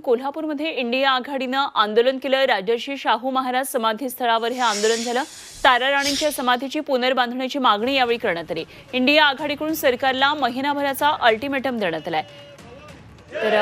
कोल्हापूरमध्ये इंडिया आघाडीनं आंदोलन केलं. राजर्षी शाहू महाराज समाधी स्थळावर हे आंदोलन झालं. तारा राणींच्या समाधीची पुनर्बांधण्याची मागणी यावेळी करण्यात आली. इंडिया आघाडीकडून सरकारला महिनाभराचा अल्टिमेटम देण्यात आलाय. तर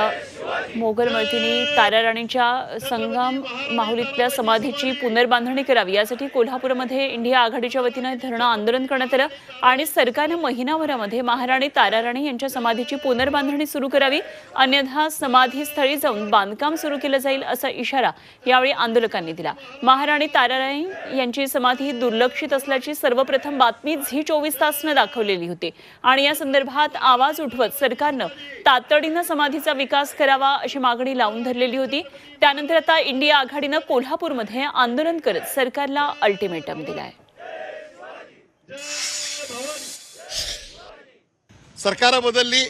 मोगल मळतीने तारा राणींच्या संगम माहुलीतल्या समाधीची पुनर्बांधणी करावी. यासाठी कोल्हापूरमध्ये इंडिया आघाडीच्या वतीनं धरणं आंदोलन करण्यात आलं आणि सरकारनं महिनाभरामध्ये महाराणी ताराराणी यांच्या समाधीची पुनर्बांधणी सुरू करावी. अन्यथा समाधीस्थळी जाऊन बांधकाम सुरू केलं जाईल असा इशारा यावेळी आंदोलकांनी दिला. महाराणी ताराराणी यांची समाधी दुर्लक्षित असल्याची सर्वप्रथम बातमी झी चोवीस तासनं दाखवलेली होती. आणि या संदर्भात आवाज उठवत सरकारनं तातडीनं समाधीचा विकास करावा अशी मागणी लावून धरलेली होती. त्यानंतर आता इंडिया आघाडीनं कोल्हापूरमध्ये आंदोलन करत सरकारला अल्टिमेटम दिलाय. सरकार बदलली.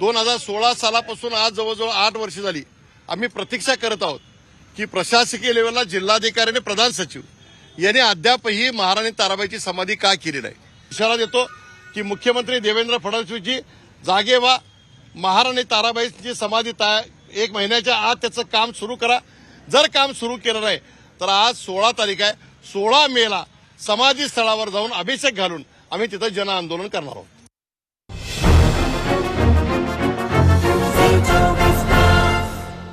दोन हजार सोळा सालापासून आज जवळजवळ आठ वर्ष झाली. आम्ही प्रतीक्षा करत आहोत की प्रशासकीय लेवलला जिल्हाधिकारी आणि प्रधान सचिव यांनी अद्यापही महाराणी ताराबाईची समाधी का केली नाही. इशारा देतो की मुख्यमंत्री देवेंद्र फडणवीसजी जागे व्हा. महाराणी ताराबाईची समाधी ता एक महिन्याच्या आत त्याचं काम सुरू करा. जर काम सुरू केलं नाही तर आज सोळा तारीख आहे. सोळा मेला समाधी स्थळावर जाऊन अभिषेक घालून आम्ही तिथं जन आंदोलन करणार आहोत.